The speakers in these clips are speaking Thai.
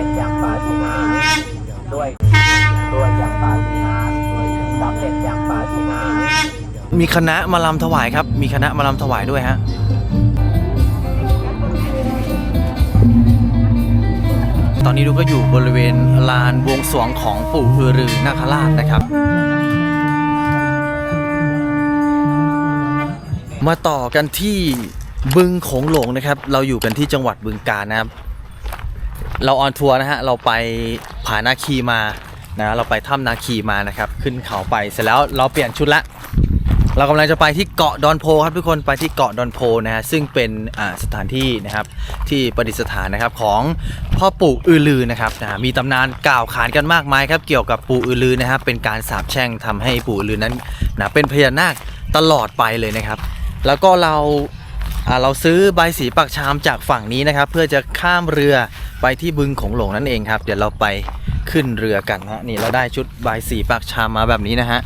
ร็จอย่างปาฏิหาริย์ด้วยด้วยอย่างปาฏิหาริย์สำเร็จอย่างปาฏิหาริย์มีคณะมาลำถวายครับ มีคณะมาลำถวายด้วยฮะตอนนี้ดูก็อยู่บริเวณลานบวงสรวงของปู่อือรือ นาคราชนะครับ มาต่อกันที่บึงโขงหลงนะครับ เราอยู่กันที่จังหวัดบึงกาฬนะครับ เราออนทัวร์นะฮะ เราไปผานาคีมานะเราไปถ้ำนาคีมานะครับ ขึ้นเขาไปเสร็จแล้วเราเปลี่ยนชุดละ เรากำลังจะไปที่เกาะดอนโพครับทุกคนไปที่เกาะดอนโพนะฮะซึ่งเป็นสถานที่นะครับที่ประดิษฐานนะครับของพ่อปู่อือลือนะครับนะมีตำนานกล่าวขานกันมากมายครับเกี่ยวกับปู่อือลือนะครับเป็นการสาปแช่งทำให้ปู่อือลือนั้นนะเป็นพญานาคตลอดไปเลยนะครับ แล้วก็เราอ่าเราซื้อใบสีปักชามจากฝั่งนี้นะครับ เพื่อจะข้ามเรือ ไปที่บึงของหลงนั่นเองครับ เดี๋ยวเราไปขึ้นเรือกันนะฮะนี่เราได้ชุดใบสีปักชามมาแบบนี้นะฮะ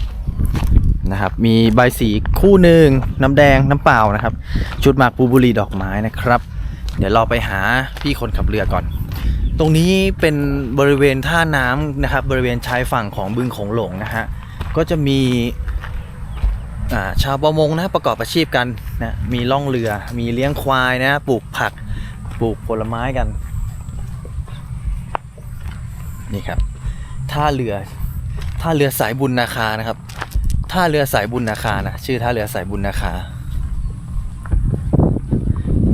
นะครับ มีใบสีคู่หนึ่งน้ำแดงน้ำเปล่านะครับ ชุดหมากปูบุรีดอกไม้นะครับ เดี๋ยวเราไปหาพี่คนขับเรือก่อน ตรงนี้เป็นบริเวณท่าน้ำนะครับ บริเวณชายฝั่งของบึงโขงหลงนะฮะก็จะมีอ่าชาวประมงนะประกอบอาชีพกันนะมีล่องเรือ มีเลี้ยงควายนะปลูกผักปลูกผลไม้กัน นี่ครับท่าเรือท่าเรือสายบุญนาคานะครับท่าเรือสายบุญนาคานะชื่อท่าเรือสายบุญนาคา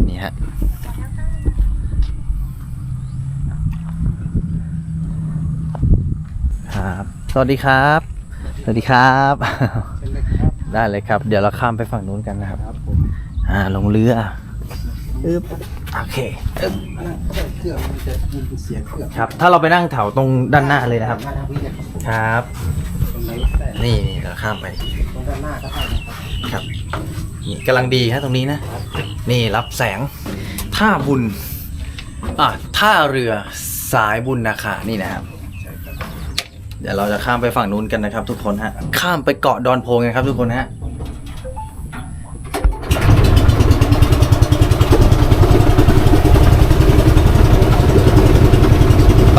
นี่ฮะครับสวัสดีครับ สวัสดีครับ ได้เลยครับ เดี๋ยวเราข้ามไปฝั่งนู้นกันนะครับอ่าลงเรืออึ๊บโอ เคอึ๊บเครื่องมันจะมีเสียงเครื่องครับ ถ้าเราไปนั่งแถวตรงด้านหน้าเลยนะครับ มาทางนี้เลยครับครับ ตรงไหนแต่นี่นี่เราข้ามไป ตรงด้านหน้าก็ได้นะครับครับนี่กำลังดีฮะตรงนี้นะ นี่รับแสงท่าบุญอะท่าเรือสายบุญนาคานี่นะครับ เดี๋ยวเราจะข้ามไปฝั่งนู้นกันนะครับ ทุกคนฮะข้ามไปเกาะดอนโพงกันครับทุกคนฮะ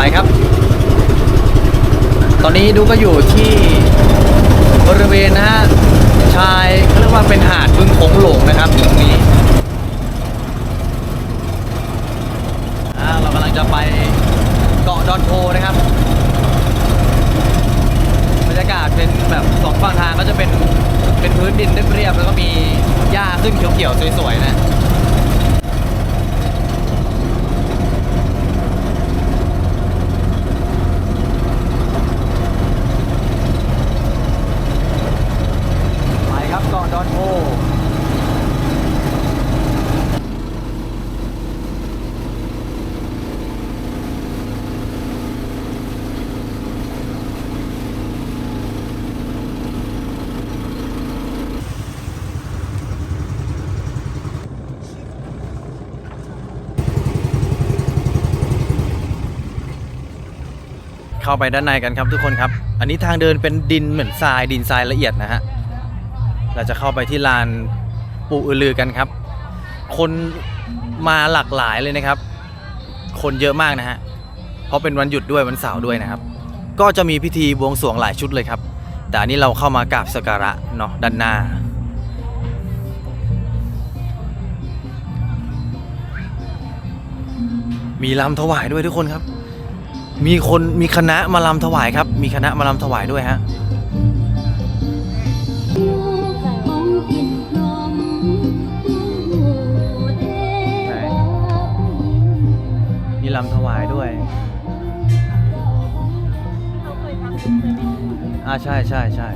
ไปครับ ตอนนี้ดูก็อยู่ที่บริเวณนะฮะชายเขาเรียกว่าเป็นหาดบึงโขงหลงนะครับตรงนี้เรากำลังจะไปเกาะดอนโพนะครับบรรยากาศเป็นแบบสองฝั่งทางก็จะเป็นเป็นพื้นดินเรียบๆแล้วก็มีหญ้าขึ้นเขียวๆสวยๆนะ ไปครับเกาะดอนโพ เข้าไปด้านในกันครับทุกคนครับ อันนี้ทางเดินเป็นดินเหมือนทรายดินทรายละเอียดนะฮะ เราจะเข้าไปที่ลานปูอือลือกันครับ คนมาหลากหลายเลยนะครับ คนเยอะมากนะฮะ เพราะเป็นวันหยุดด้วยวันเสาร์ด้วยนะครับ ก็จะมีพิธีบวงสรวงหลายชุดเลยครับ แต่อันนี้เราเข้ามากราบสักการะเนาะด้านหน้ามีลำถวายด้วยทุกคนครับ มีคนมีคณะมาลำถวายครับ มีคณะมาลำถวายด้วยฮะมีลำถวายด้วย อ่าใช่ใช่ใช่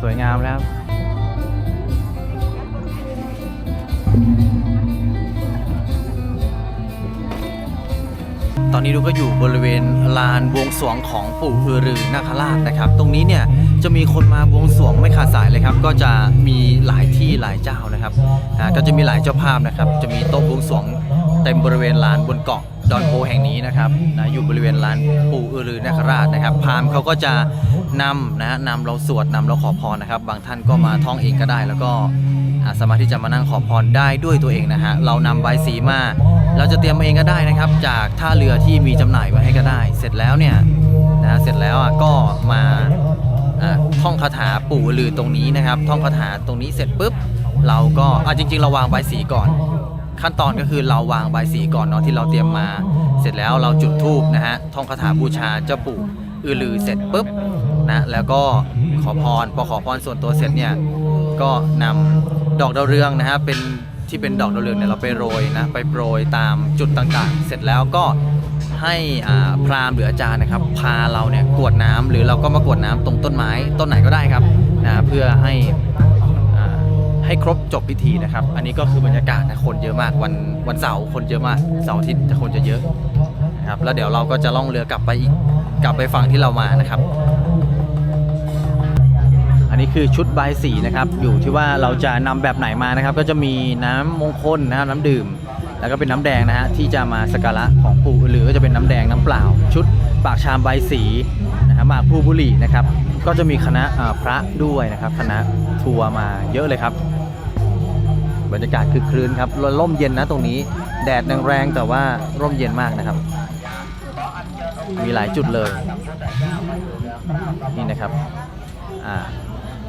สวยงามแล้ว ตอนนี้เราก็อยู่บริเวณลานบวงสรวงของปู่อือรือนาคราชนะครับ ตรงนี้เนี่ยจะมีคนมาบวงสรวงไม่ขาดสายเลยครับ ก็จะมีหลายที่หลายเจ้านะครับอ่าก็จะมีหลายเจ้าภาพนะครับ จะมีโต๊ะบวงสรวงเต็มบริเวณลานบนเกาะดอนโพแห่งนี้นะครับนะอยู่บริเวณลานปู่อือรือนาคราชนะครับ พราหมณ์เขาก็จะนำนะฮะนำเราสวดนำเราขอพรนะครับ บางท่านก็มาท่องเองก็ได้ แล้วก็อ่าสามารถที่จะมานั่งขอพรได้ด้วยตัวเองนะฮะเรานำใบสีมา เราจะเตรียมมาเองก็ได้นะครับ จากท่าเรือที่มีจำหน่ายไว้ให้ก็ได้ เสร็จแล้วเนี่ยนะเสร็จแล้วอะก็มาอ่าท่องคาถาปู่ลือตรงนี้นะครับ ท่องคาถาตรงนี้เสร็จปุ๊บ เราก็อะจริง ๆ เราวางใบสีก่อน ขั้นตอนก็คือเราวางใบสีก่อนเนาะที่เราเตรียมมา เสร็จแล้วเราจุดธูปนะฮะท่องคาถาบูชาเจ้าปู่อือลือเสร็จปุ๊บนะแล้วก็ขอพรพอขอพรส่วนตัวเสร็จเนี่ยก็นำดอกดาวเรืองนะฮะเป็น ที่เป็นดอกดาวเรืองเนี่ยเราไปโรยนะไปโปรยตามจุดต่างๆ เสร็จแล้วก็ให้พราหมณ์หรืออาจารย์นะครับ พาเราเนี่ยกวดน้ำหรือเราก็มากวดน้ำตรงต้นไม้ต้นไหนก็ได้ครับนะเพื่อให้ให้ครบจบพิธีนะครับ อันนี้ก็คือบรรยากาศนะคนเยอะมากวันวันเสาร์คนเยอะมากเสาร์อาทิตย์จะคนจะเยอะนะครับแล้วเดี๋ยวเราก็จะล่องเรือกลับไปอีกกลับไปฝั่งที่เรามานะครับ นี้คือชุดใบสีนะครับ อยู่ที่ว่าเราจะนำแบบไหนมานะครับ ก็จะมีน้ำมงคลนะครับน้ำดื่ม แล้วก็เป็นน้ำแดงนะฮะที่จะมาสักการะของปู่หรือก็จะเป็นน้ำแดงน้ำเปล่า ชุดปากชามใบสีนะครับมาผู้บุรีนะครับ ก็จะมีคณะอ่าพระด้วยนะครับคณะทัวร์มาเยอะเลยครับ บรรยากาศคือคลื่นครับร่มเย็นนะตรงนี้แดดแรงแต่ว่าร่มเย็นมากนะครับ มีหลายจุดเลยนี่นะครับอ่า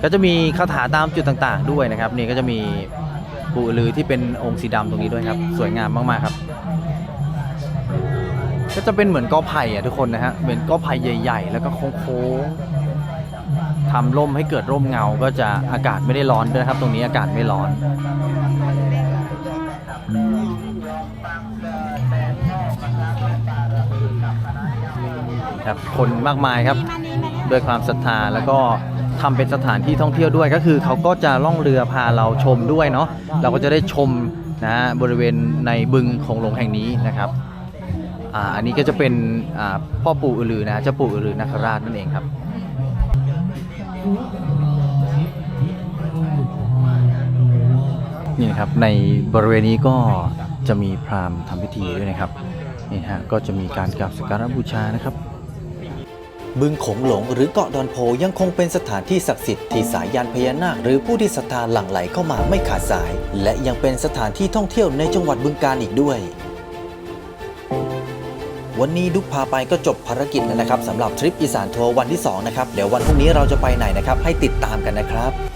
ก็จะมีคาถาตามจุดต่างๆ ด้วยนะครับ นี่ก็จะมีปู่อือลือที่เป็นองค์สีดำตรงนี้ด้วยครับ สวยงามมากๆครับ ก็จะเป็นเหมือนกอไผ่อะทุกคนนะฮะเหมือนกอไผ่ใหญ่ ๆ แล้วก็โค้งๆทำร่มให้เกิดร่มเงา ก็จะอากาศไม่ได้ร้อนด้วยครับ ตรงนี้อากาศไม่ร้อนครับคนมากมายครับ ด้วยความศรัทธาแล้วก็ ทำเป็นสถานที่ท่องเที่ยวด้วยก็คือเขาก็จะล่องเรือพาเราชมด้วยเนาะเราก็จะได้ชมนะฮะบริเวณในบึงของหลงแห่งนี้นะครับอ่าอันนี้ก็จะเป็นอ่าพ่อปู่อือลือนะเจ้าปู่อือลือนาคราชนั่นเองครับนี่นะครับในบริเวณนี้ก็จะมีพราหมณ์ทำพิธีด้วยนะครับนี่ฮะก็จะมีการกราบสักการะบูชานะครับ บึงโขงหลงหรือเกาะดอนโพยังคงเป็นสถานที่ศักดิ์สิทธิ์ที่สายยานพญานาคหรือผู้ที่ศรัทธาหลั่งไหลเข้ามาไม่ขาดสาย และยังเป็นสถานที่ท่องเที่ยวในจังหวัดบึงกาฬอีกด้วย วันนี้ดุกพาไปก็จบภารกิจแล้วนะครับสำหรับทริปอีสานทัวร์วันที่2นะครับเดี๋ยววันพรุ่งนี้เราจะไปไหนนะครับให้ติดตามกันนะครับ